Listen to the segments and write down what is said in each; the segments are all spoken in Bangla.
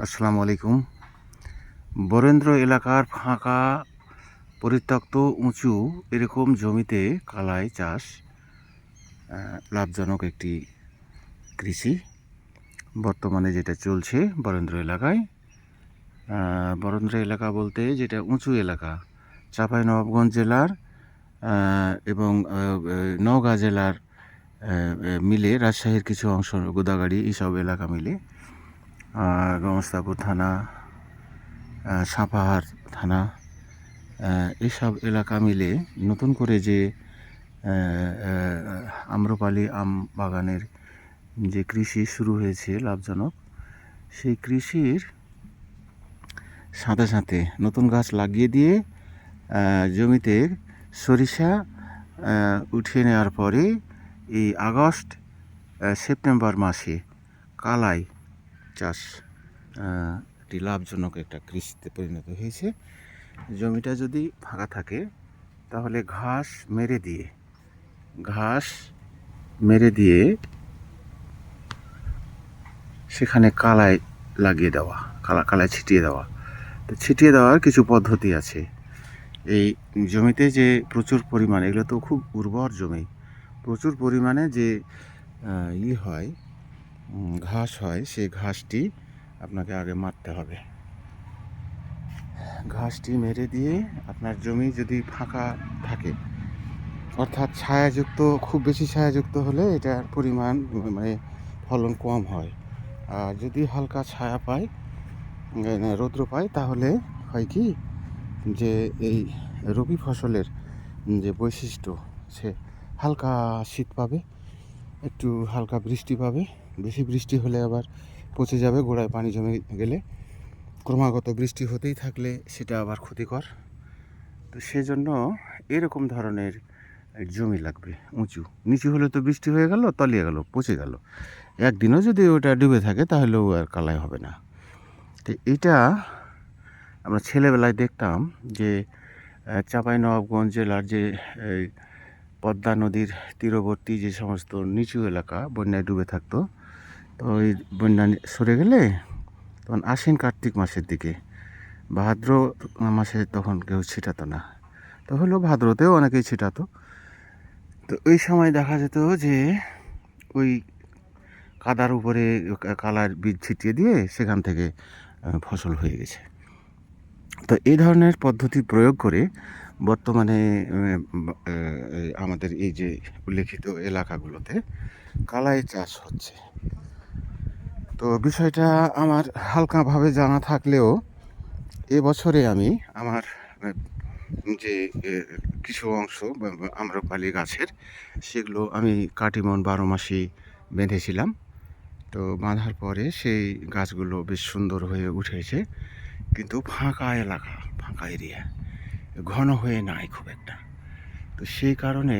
আসসালামু আলাইকুম। বরেন্দ্র এলাকার ফাঁকা, পরিত্যক্ত, উঁচু এরকম জমিতে কালাই চাষ লাভজনক একটি কৃষি। বর্তমানে যেটা চলছে বরেন্দ্র এলাকায় বরেন্দ্র এলাকা বলতে যেটা উঁচু এলাকা চাঁপাই নবাবগঞ্জ জেলার এবং নওগাঁ জেলার মিলে রাজশাহীর কিছু অংশ, গোদাগাড়ি, এইসব এলাকা মিলে গমস্তাপুর থানা সাপাহার থানা এসব এলাকা মিলে নতুন করে যে আম্রপালি আম বাগানের যে কৃষি শুরু হয়েছে লাভজনক, সেই কৃষির সাথে সাথে নতুন গাছ লাগিয়ে দিয়ে জমিতে সরিষা উঠিয়ে নেওয়ার পরে এই আগস্ট সেপ্টেম্বর মাসে কালাই চাষ একটি লাভজনক একটা কৃষিতে পরিণত হয়েছে। জমিটা যদি ফাঁকা থাকে, তাহলে ঘাস মেরে দিয়ে, ঘাস মেরে দিয়ে সেখানে কালাই লাগিয়ে দেওয়া, কালা, কালাই ছিটিয়ে দেওয়া। তো ছিটিয়ে দেওয়ার কিছু পদ্ধতি আছে। এই জমিতে যে প্রচুর পরিমাণে, এগুলো তো খুব উর্বর জমি, প্রচুর পরিমাণে যে ই হয় ঘাস হয়, সেই ঘাসটি আপনাকে আগে মারতে হবে। ঘাসটি মেরে দিয়ে আপনার জমি যদি ফাঁকা থাকে, অর্থাৎ ছায়াযুক্ত, খুব বেশি ছায়াযুক্ত হলে এটার পরিমাণ মানে ফলন কম হয়। আর যদি হালকা ছায়া পায় মানে রৌদ্র পায়, তাহলে হয় কি, যে এই রবি ফসলের যে বৈশিষ্ট্য, সে হালকা শীত পাবে, একটু হালকা বৃষ্টি পাবে বেশি বৃষ্টি হলে আবার পচে যাবে, গোড়ায় পানি জমে গেলে। ক্রমাগত বৃষ্টি হতেই থাকলে সেটা আবার ক্ষতিকর। তো সেজন্য এরকম ধরনের জমি লাগবে, উঁচু। নিচু হলে তো বৃষ্টি হয়ে গেল, তলিয়ে গেল, পচে গেল। একদিনও যদি ওটা ডুবে থাকে তাহলেও আর কালাই হবে না। তো এটা আমরা ছেলেবেলায় দেখতাম যে চাঁপাই নবাবগঞ্জ জেলার যে পদ্মা নদীর তীরবর্তী যে সমস্ত নিচু এলাকা, বন্যায় ডুবে থাকতো ওই বন্যা সরে গেলে তখন আশ্বিন কার্তিক মাসের দিকে। ভাদ্র মাসে তখন কেউ ছিটাতো না। তো হলো ভাদ্রতেও অনেকেই ছিটাতো। তো ওই সময় দেখা যেত যে ওই কাদার উপরে কালার বীজ ছিটিয়ে দিয়ে সেখান থেকে ফসল হয়ে গেছে। তো এই ধরনের পদ্ধতি প্রয়োগ করে বর্তমানে আমাদের এই যে উল্লেখিত এলাকাগুলোতে কালাই চাষ হচ্ছে। তো বিষয়টা আমার হালকাভাবে জানা থাকলেও এবছরে আমি আমার যে কিছু অংশ আম্রপালি গাছের, সেগুলো আমি কাটিমন বারো মাসি বেঁধেছিলাম। তো বাঁধার পরে সেই গাছগুলো বেশ সুন্দর হয়ে উঠেছে। কিন্তু ফাঁকা এলাকা, ফাঁকা এরিয়া, ঘন হয়ে নাই খুব একটা। তো সেই কারণে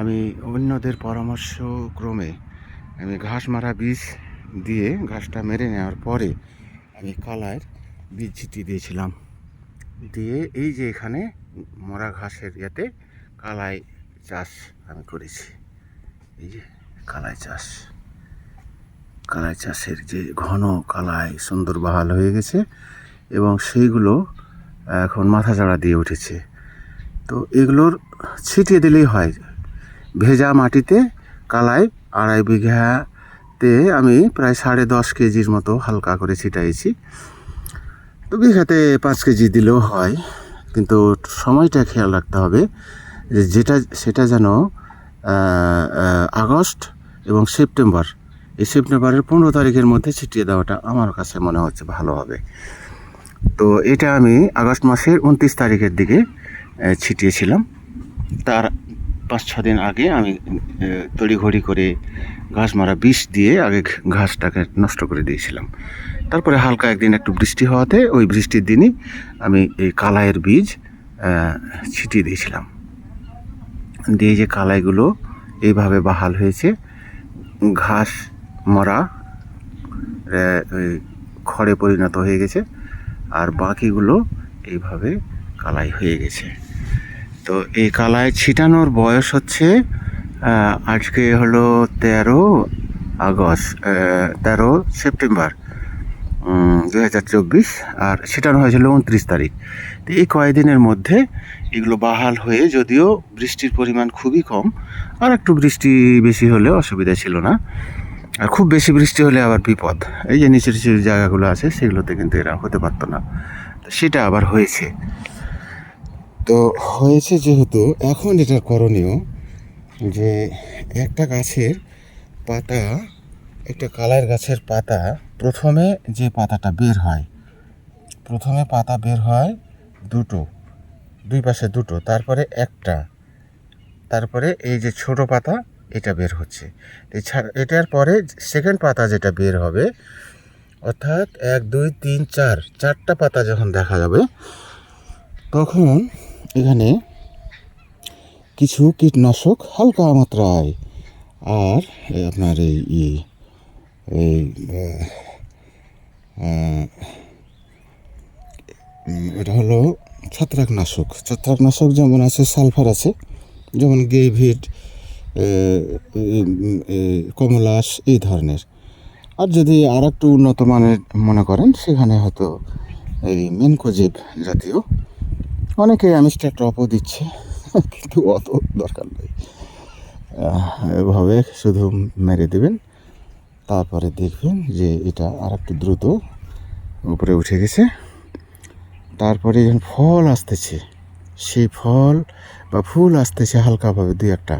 আমি অন্যদের পরামর্শ ক্রমে আমি ঘাস মারা বীজ দিয়ে ঘাসটা মেরে নেওয়ার পরে আমি কালার বীজ ছিটিয়ে দিয়েছিলাম। দিয়ে এই যে এখানে মরা ঘাসের ইয়েতে কালাই চাষ আমি করেছি। এই যে কালাই চাষ। কালাই চাষের যে ঘন কালাই সুন্দর বাহাল হয়ে গেছে এবং সেইগুলো এখন মাথা চাড়া দিয়ে উঠেছে। তো এগুলোর ছিটিয়ে দিলেই হয়। ভেজা মাটিতে কালাই আড়াই বিঘাতে আমি প্রায় সাড়ে দশ কেজির মতো হালকা করে ছিটাইছি। তো বিঘাতে পাঁচ কেজি দিলেও হয়, কিন্তু সময়টা খেয়াল রাখতে হবে যে যেটা, সেটা যেন আগস্ট এবং সেপ্টেম্বর, এই সেপ্টেম্বরের পনেরো তারিখের মধ্যে ছিটিয়ে দেওয়াটা আমার কাছে মনে হচ্ছে ভালো হবে। তো এটা আমি আগস্ট মাসের উনত্রিশ তারিখের দিকে ছিটিয়েছিলাম। তার পাঁচ ছ দিন আগে আমি তড়িঘড়ি করে ঘাস মারা বিষ দিয়ে আগে ঘাসটাকে নষ্ট করে দিয়েছিলাম। তারপরে হালকা একদিন একটু বৃষ্টি হওয়াতে ওই বৃষ্টির দিনই আমি এই কালাইয়ের বীজ ছিটিয়ে দিয়েছিলাম। দিয়ে যে কালাইগুলো এইভাবে বাহাল হয়েছে, ঘাস মরা ওই খড়ে পরিণত হয়ে গেছে, আর বাকিগুলো এইভাবে কালাই হয়ে গেছে। তো এই কালাই ছিটানোর বয়স হচ্ছে আজকে হলো তেরো আগস্ট তেরো সেপ্টেম্বর দু হাজার চব্বিশ, আর সেটানো হয়েছিল উনত্রিশ তারিখ। তো এই কয়েকদিনের মধ্যে এগুলো বাহাল হয়ে যদিও বৃষ্টির পরিমাণ খুবই কম, আর একটু বৃষ্টি বেশি হলে অসুবিধা ছিল না। আর খুব বেশি বৃষ্টি হলে আবার বিপদ। এই যে নিচের নিচের জায়গাগুলো আছে সেগুলোতে কিন্তু এরা হতে পারতো না। সেটা আবার হয়েছে। তো হয়েছে যেহেতু এখন এটা করণীয় যে একটা গাছের পাতা, একটা কালার গাছের পাতা প্রথমে যে পাতাটা বের হয়, প্রথমে পাতা বের হয় দুটো, দুই পাশে দুটো, তারপরে একটা, তারপরে এই যে ছোট পাতা, এটা বের হচ্ছে। এছাড়া এটার পরে সেকেন্ড পাতা যেটা বের হবে, অর্থাৎ এক, দুই, তিন, চার, চারটা পাতা যখন দেখা যাবে, তখন এখানে কিছু কীটনাশক হালকা মাত্রায়। আর আপনার এই এই এটা হলো ছত্রাকনাশক। ছত্রাকনাশক যেমন আছে, সালফার আছে, যেমন গেভিট কমলাস, এই ধরনের। আর যদি আর একটু উন্নত মানের মনে করেন, সেখানে হয়তো এই মেনকোজিব জাতীয়, অনেকে অ্যামিস্টার টপও দিচ্ছে। কিন্তু অত দরকার নেই। এভাবে শুধু মেরে দেবেন, তারপরে দেখবেন যে এটা আর একটু দ্রুত উপরে উঠে গেছে। তারপরে যখন ফল আসতেছে, সেই ফল বা ফুল আসতেছে হালকাভাবে দুই একটা,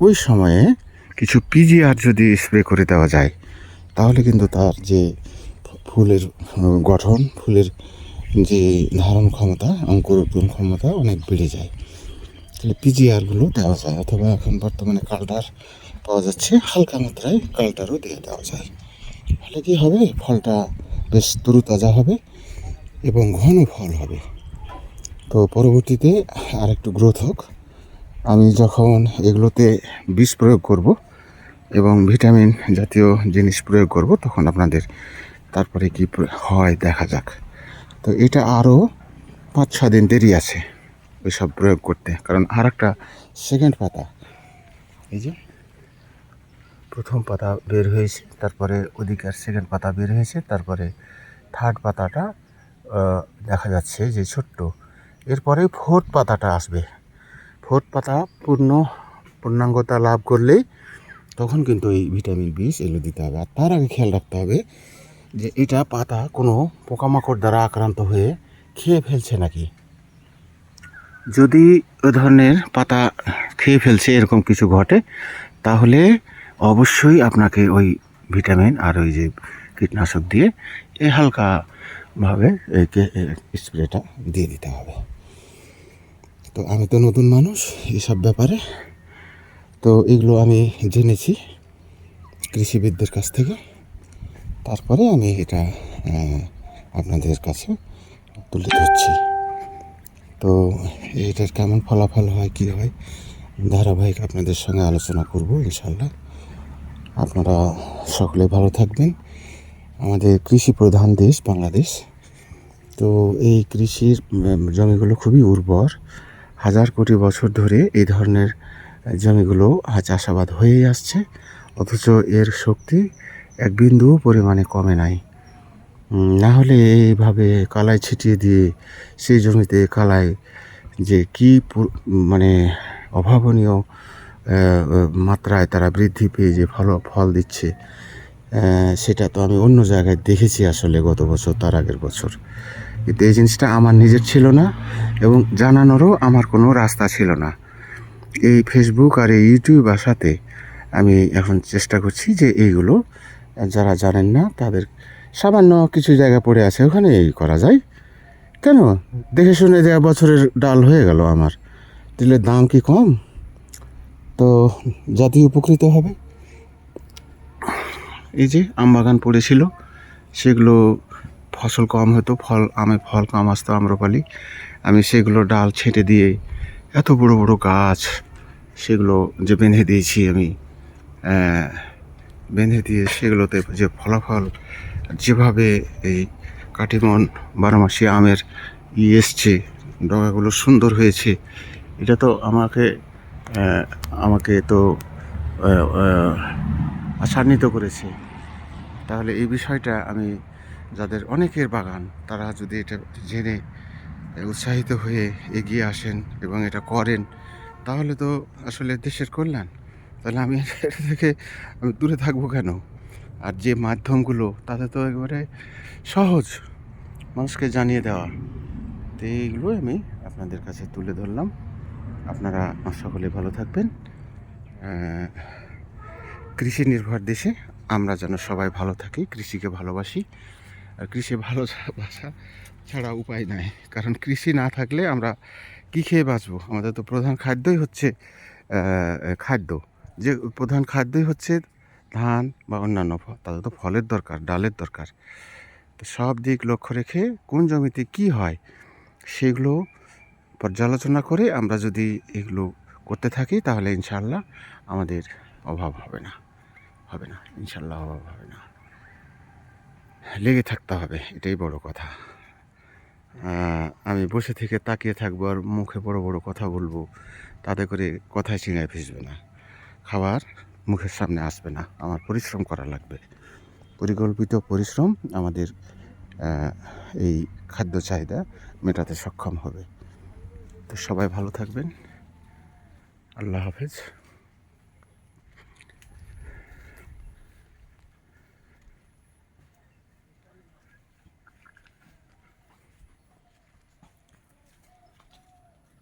ওই সময়ে কিছু পিজিআর যদি স্প্রে করে দেওয়া যায়, তাহলে কিন্তু তার যে ফুলের গঠন, ফুলের যে ধারণ ক্ষমতা অঙ্কুর ক্ষমতা অনেক বেড়ে যায়। তাহলে পিজিআরগুলো দেওয়া যায় অথবা এখন বর্তমানে কালটার পাওয়া যাচ্ছে হালকা মাত্রায় কালটারও দিয়ে দেওয়া যায়। ফলে কী হবে? ফলটা বেশ তরুতাজা হবে এবং ঘন ফল হবে। তো পরবর্তীতে আর একটু গ্রোথ হোক। আমি যখন এগুলোতে বিষ প্রয়োগ করব এবং ভিটামিন জাতীয় জিনিস প্রয়োগ করব, তখন আপনাদের তারপরে কি হয় দেখা যাক। তো এটা আরও পাঁচ ছ দিন দেরি আছে। ওইসব প্রয়োগ করতে। কারণ আর একটা সেকেন্ড পাতা, এই যে প্রথম পাতা বের হয়েছে, তারপরে ওদিকের সেকেন্ড পাতা বের হয়েছে, তারপরে থার্ড পাতাটা দেখা যাচ্ছে যে ছোট্ট। এরপরে ফোর্থ পাতাটা আসবে। ফোর্থ পাতা পূর্ণ, পূর্ণাঙ্গতা লাভ করলেই তখন কিন্তু এই ভিটামিন বিষ এগুলো দিতে হবে। আর তার আগে খেয়াল রাখতে হবে যে এটা পাতা কোনো পোকামাকড় দ্বারা আক্রান্ত হয়ে খেয়ে ফেলছে নাকি? যদি ও ধরনের পাতা খেয়ে ফেলছে, এরকম কিছু ঘটে, তাহলে অবশ্যই আপনাকে ওই ভিটামিন আর ওই যে কীটনাশক দিয়ে এ হালকাভাবে স্প্রেটা দিয়ে দিতে হবে। তো আমি তো নতুন মানুষ এসব ব্যাপারে। তো এগুলো আমি জেনেছি কৃষিবিদদের কাছ থেকে। তারপরে আমি এটা আপনাদের কাছে তুলে ধরছি। তো এটার কেমন ফলাফল হয়, কী হয়, ধারাবাহিক আপনাদের সঙ্গে আলোচনা করব ইনশাল্লাহ আপনারা সকলে ভালো থাকবেন। আমাদের কৃষি প্রধান দেশ বাংলাদেশ। তো এই কৃষির জমিগুলো খুবই উর্বর। হাজার কোটি বছর ধরে এই ধরনের জমিগুলো চাষাবাদ হয়েই আসছে। অথচ এর শক্তি এক বিন্দুও পরিমাণে কমে নাই। না হলে এইভাবে কালাই ছিটিয়ে দিয়ে সেই জমিতে কালাই যে কি মানে অভাবনীয় মাত্রায় তারা বৃদ্ধি পেয়ে যে ফল ফল দিচ্ছে সেটা তো আমি অন্য জায়গায় দেখেছি আসলে গত বছর, তার আগের বছর। কিন্তু এই জিনিসটা আমার নিজের ছিল না এবং জানানোরও আমার কোনো রাস্তা ছিল না। এই ফেসবুক আর এই ইউটিউব আসাতে আমি এখন চেষ্টা করছি যে এইগুলো, যারা জানেন না তাদের সামান্য কিছু জায়গা পড়ে আছে ওখানে এই করা যায়। কেন? দেখে শুনে দেওয়া বছরের ডাল হয়ে গেল আমার। দিলে দাম কি কম? তো জাতি উপকৃত হবে। এই যে আম বাগান পড়েছিল, সেগুলো ফসল কম হতো, ফল, আমে ফল কম আসতো আম্রপালি। আমি সেগুলো ডাল ছেঁটে দিয়ে এত বড় বড় গাছ, সেগুলো যে বেঁধে দিয়েছি আমি বেঁধে দিয়ে সেগুলোতে যে ফলাফল যেভাবে এই কাটিমন বারোমাসি আমের ই এসছে, ডগাগুলো সুন্দর হয়েছে, এটা তো আমাকে আমাকে তো আশান্বিত করেছে। তাহলে এই বিষয়টা আমি যাদের অনেকের বাগান, তারা যদি এটা জেনে উৎসাহিত হয়ে এগিয়ে আসেন এবং এটা করেন, তাহলে তো আসলে দেশের কল্যাণ। তাহলে আমি এটা থেকে আমি দূরে থাকব কেন? আর যে মাধ্যমগুলো, তাতে তো একবারে সহজ মানুষকে জানিয়ে দেওয়া। তো এইগুলো আমি আপনাদের কাছে তুলে ধরলাম। আপনারা সকলে ভালো থাকবেন। কৃষি নির্ভর দেশে আমরা যেন সবাই ভালো থাকি, কৃষিকে ভালোবাসি। আর কৃষি ভালো বাসা ছাড়া উপায় নাই। কারণ কৃষি না থাকলে আমরা কী খেয়ে বাঁচবো? আমাদের তো প্রধান খাদ্যই হচ্ছে খাদ্য। যে প্রধান খাদ্যই হচ্ছে ধান বা অন্যান্য তাদের তো ফলের দরকার, ডালের দরকার। তো সব দিক লক্ষ্য রেখে কোন জমিতে কি হয়, সেগুলো পর্যালোচনা করে আমরা যদি এগুলো করতে থাকি, তাহলে ইনশাল্লাহ আমাদের অভাব হবে না হবে না ইনশাল্লাহ অভাব হবে না। লেগে থাকতে হবে, এটাই বড় কথা। আমি বসে থেকে তাকিয়ে থাকব আর মুখে বড় বড় কথা বলব, তাতে করে কথায় চিঙায় ভিজবে না। খাবার মুখের সামনে আসবে না। আমার পরিশ্রম করা লাগবে। পরিকল্পিত পরিশ্রম আমাদের এই খাদ্য চাহিদা মেটাতে সক্ষম হবে। তো সবাই ভালো থাকবেন। আল্লাহ হাফেজ।